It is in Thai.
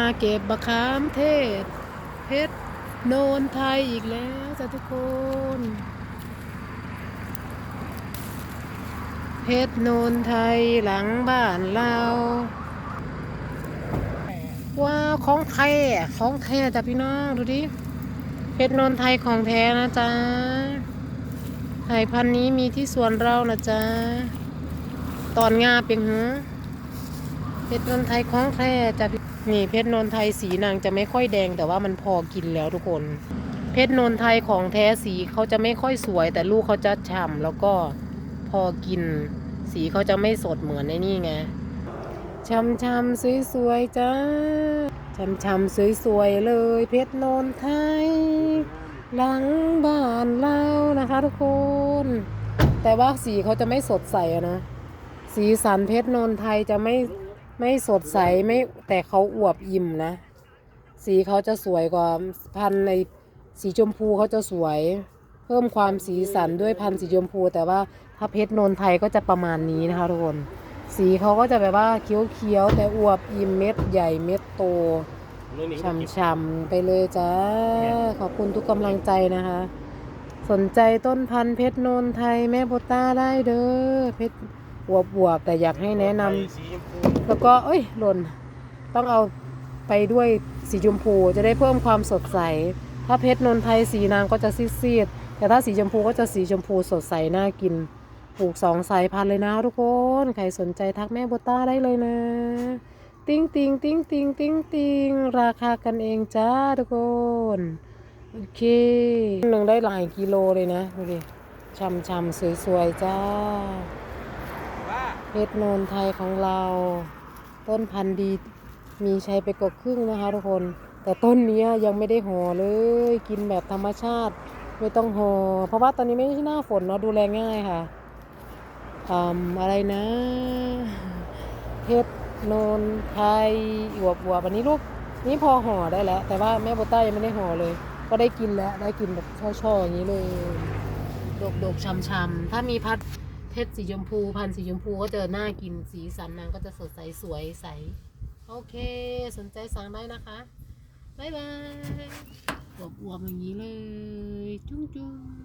มาเก็บบะขามเทศเพชรโนนไทยอีกแล้วจ้ะทุกคนเพชรโนนไทยหลังบ้านเราว้าวของแท้ของแท้จ้ะพี่น้องดูดิเพชรโนนไทยของแท้นะจ๊ะไห่พันธุ์นี้มีที่สวนเรานะจ๊ะตอนงาเปียงหือ เพชรนนไทยของแท้จ้ะนี่เพชรนนไทยสีนางจะไม่ค่อยแดงแต่ว่ามันพอกินแล้วทุกคน เพชรนนไทยของแท้สีเขาจะไม่ค่อยสวย แต่ลูกเขาจะฉ่ำแล้วก็พอกิน สีเขาจะไม่สดเหมือนในนี่ไงช่ำช่ำสวยสวยๆจ้าช่ำช่ำสวยสวยๆเลย เพชรนนไทย หลังบ้านเรานะคะทุกคน แต่ว่าสีเขาจะไม่สดใสนะสีสันเพชรนนไทยจะไม่ ไม่สดใสไม่แต่เขาอวบอิ่มนะ สีเขาจะสวยกว่าพันในสีชมพูเขาจะสวย เพิ่มความสีสันด้วยพันสีชมพู แต่ว่าถ้าเพชรโนนไทยก็จะประมาณนี้นะคะทุกคนสีเขาก็จะแบบว่าเขียวๆแต่อวบอิ่มเม็ดใหญ่เม็ดโตช่ำๆไปเลยจ้า ขอบคุณทุกกำลังใจนะคะ สนใจต้นพันธุ์เพชรโนนไทยแม่โบต้าได้เด้อเพชร บวบวบๆแต่อยากให้แนะนำแล้วก็เอ้ยหล่นต้องเอาไปด้วยสีชมพูจะได้เพิ่มความสดใส ถ้าเพชรนนไทยสีนางก็จะซีดๆแต่ถ้าสีชมพูก็จะสีชมพูสดใสน่ากินปลูกสองสายพันธุ์เลยนะทุกคนใครสนใจทักแม่โบต้าได้เลยนะ ติ้งติงติ้งติงติ้งติงราคากันเองจ้าทุกคนโอเคหนึ่งได้หลายกิโลเลยนะดูดิช่ำๆสวยๆจ้า เพชรโนนไทยของเรา ต้นพันธุ์ดีมีใช้ไปกว่าครึ่งนะคะทุกคน แต่ต้นนี้ยังไม่ได้ห่อเลย กินแบบธรรมชาติไม่ต้องห่อเพราะว่าตอนนี้ไม่ใช่หน้าฝนเนาะดูแลง่ายค่ะออะไรนะเพชรโนนไทยอวบอวบวันนี้ลูกนี่พอห่อได้แล้ว แต่ว่าแม่โบต้ายังไม่ได้ห่อเลย ก็ได้กินแล้วได้กินแบบช่อๆอย่างนี้เลยดกดกๆช้ำๆถ้ามีพัด เพชรสีชมพูพันธุ์สีชมพูก็จะน่ากินสีสันนางก็จะสดใสสวยใส โอเค สนใจสั่งได้นะคะบ๊ายบายอวบๆอย่างนี้เลย จุ้งจุ้ง